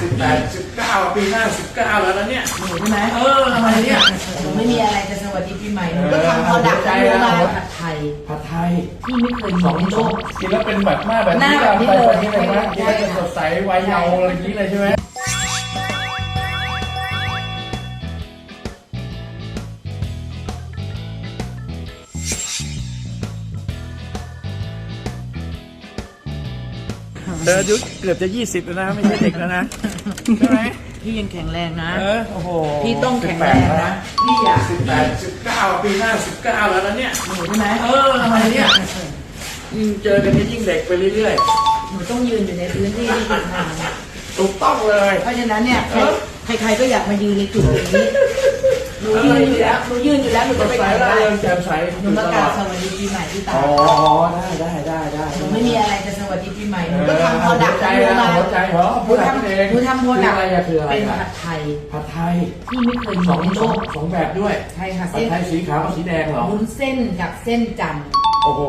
สิบแปดสิบเก้าปีหน้าสิบเก้าแล้วนะเนี่ยหนูใช่ไหมเออทำไมเนี่ยหนูไม่มีอะไรจะสวัสดีปีใหม่หนูก็ทำพอดักใจทำแล้วมาผัดไทยผัดไทยที่ไม่เคยมีสองในโลสองกกินแล้วเป็นแบบหน้าแบบหน้านี้แบบนี้เลยแบบนี้เลยนะกินแล้วจะสดใสวัยเยาว์อะไรอย่างนี้เลยใช่ไหม เธออายุเกือบจะยี่สิบแล้วนะไม่ใช่เด็กแล้วนะใช่ไหมพี่ยังแข็งแรงนะ เออโอ้โหพี่ต้องแข็งแรงนะ พี่อยากสิบแปดสิบเก้าปีหน้าสิบเก้าแล้วนะเนี่ยหนูใช่ไหมเออทำไมเนี่ยยิ่งเจอกันนี่ยิ่งเด็กไปเรื่อยหนูต้องยืนอยู่ในพื้นที่ที่ถูกทางๆถูกต้องเลย เพราะฉะนั้นเนี่ยเออใครใครๆก็อยากมายืนในจุดอย่างนี้ หนูยืนอยู่แล้วหนูยืนอยู่แล้วหนูสจะดไปใสไหนร่าได้เริงแจ่มใสหนูมากราบสวัสดีปีใหม่ที่ตาอ๋อได้ได้ได้ได้หนูไม่มีอะไรจะสวัสดีปีใหม่หนูก็ทำพอดักใจทำแล้มาหัวใจเหรอหนูพูดทำทำเองหนูทำพอดักคืออะไรอะคืออะไรเป็นอะผัดไทยผัดไทยที่ไม่เคยมีสองในโลสองกสองแบบด้วยใช่ค่ะผัดเส้นไทยสีขาวกับสีแดงเหรอวุ้นเส้นกับเส้นจันทร์โอ้โห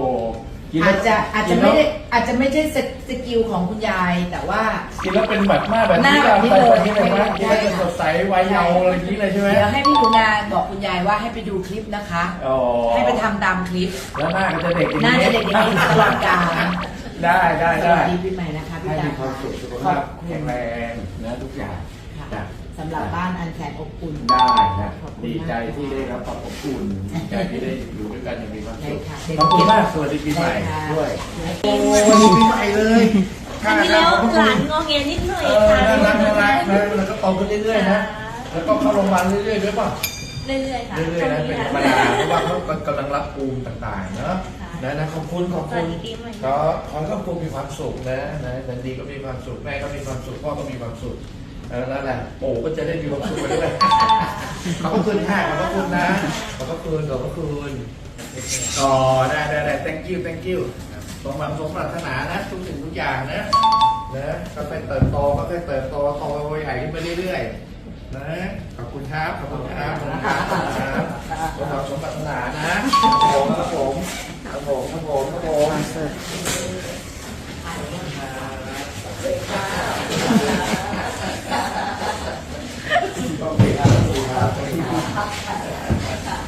กินแล้อาวจจะอาจจะกินแล้วไม่ได้อาจจะไม่ใช่สสกิลของคุณยายแต่ว่า กินแล้วเป็นแบบหน้าแบบหน้านี้แบบนี้เลยแบบนี้เลยนะกินแล้วจะสดใสวัยเยาว์อะไรอย่างนี้เลยใช่ไหมเดี๋ยวให้พี่หนูนาบอกคุณยายว่าให้ไปดูคลิปนะคะอ๋อให้ไปทำตามคลิป แล้วหน้าก็จะเด็กอย่างหน้าจะเด็กอย่างนี้ตลอดกาลได้ได้สได้วัสดีปีใหม่นะคะพี่ให้ตามีความสุขสุขภาพแข็งแรงนะทุกอย่างค่ะจ้ะ สำหรับบ้านอันแสนอบอุ่น ได้นะขอบคุณดีใจมากที่ได้รับความอบอุ่นดีใจที่ได้อยู่ด้วยกันอย่างมีความสุขได้ค่ะขอบคุณมากสวัสดีปีใหม่ได้ค่ะด้วยโอ้สวัสดีปีใหม่เลยอันที่แล้วหลานงอแงนิดหน่อยเออค่ะน่ารักน่ารักนะแล้วก็โตขึ้นเรื่อยๆนะแล้วก็เข้าโรงพยาบาลเรื่อยๆด้วยป่ะ เรื่อยๆค่ะเรื่อยๆนะเป็นธรรมดาเพราะว่าเขากำลังรับภูมิต่างๆเนาะนะนะขอบคุณขอบสคุวัสณดีปีใหม่ก็ขอให้ครอบครัวมีความสุขนะนะนันดีก็มีความสุขแม่ก็มีความสุขพ่อก็มีความสุข แล้วนั่นแหละปู่ก็จะได้มีความสุขไปด้วยขอบพระคุณค่ะขอบพระคุณนะขอบพระคุณขอบพระคุณก็ได้ได้ได้ thank you thank you สมหวังสมปรารถนานะทุกสิ่งทุกอย่างนะนะก็ไปเติบโตก็ไปเติบโตโตใหญ่ขึ้นไปเรื่อยๆนะขอบคุณครับขอบคุณครับขอบคุณครับสมหวังสมปรารถนานะครับผมครับผมครับผมครับผมครับผม Thank you.